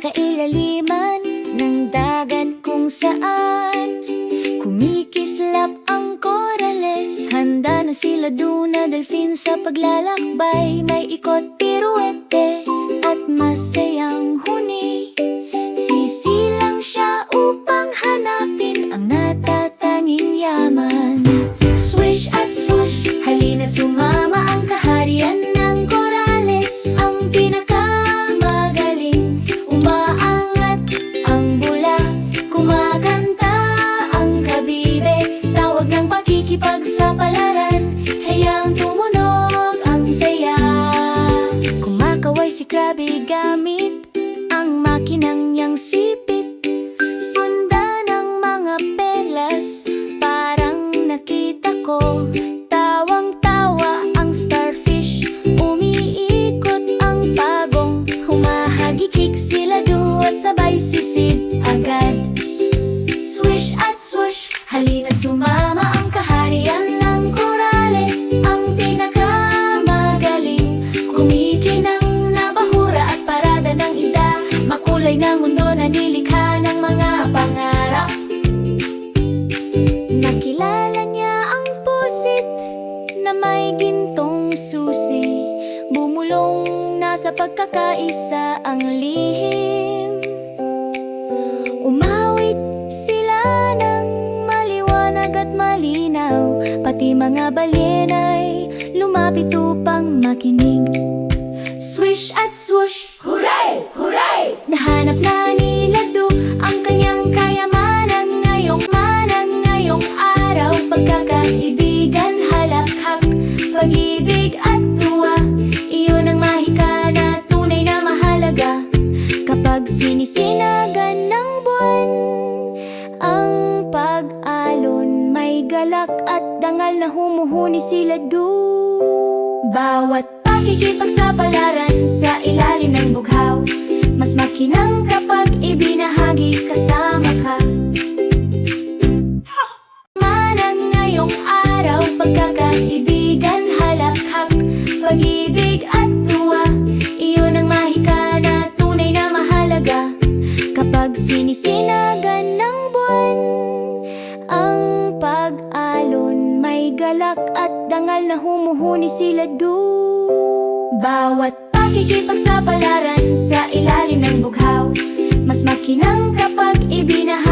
kailaliman ng dagat kung saan. Kumikislap ang korales Handa na sila duna delfin sa paglalakbay. May ikot piruete at masayang huni gamit ang makinang niyang sipit. Sundan ang mga perlas Parang nakita ko. Tawang-tawa ang starfish Umiikot ang pagong. Humahagikik sila duwat sabay sisid agad. Swish at swoosh Halina't sumama sa pagkakaisa ang lihim Umawit sila ng maliwanag at malinaw Pati mga balyena'y lumapit upang makinig Swish at swoosh, hooray! Hooray! Nahanap na ni Ladu ang kanyang kayamanan ngayong manang ngayong araw Pagkakaibigan, dangal na humuhuni sila du Bawat pakikipagsapalaran sa ilalim ng bughaw Mas makinang kapag ibinahagi kasama ka. Manang ngayong araw Pagkakaibigan, halakhak Pag-ibig at tuwa. Iyon ang mahika na tunay na mahalaga. Kapag sinisinagan galak at dangal na humuhuni sila du Bawat pakikipagsapalaran sa ilalim ng bughaw Mas makinang kapag ibinahagi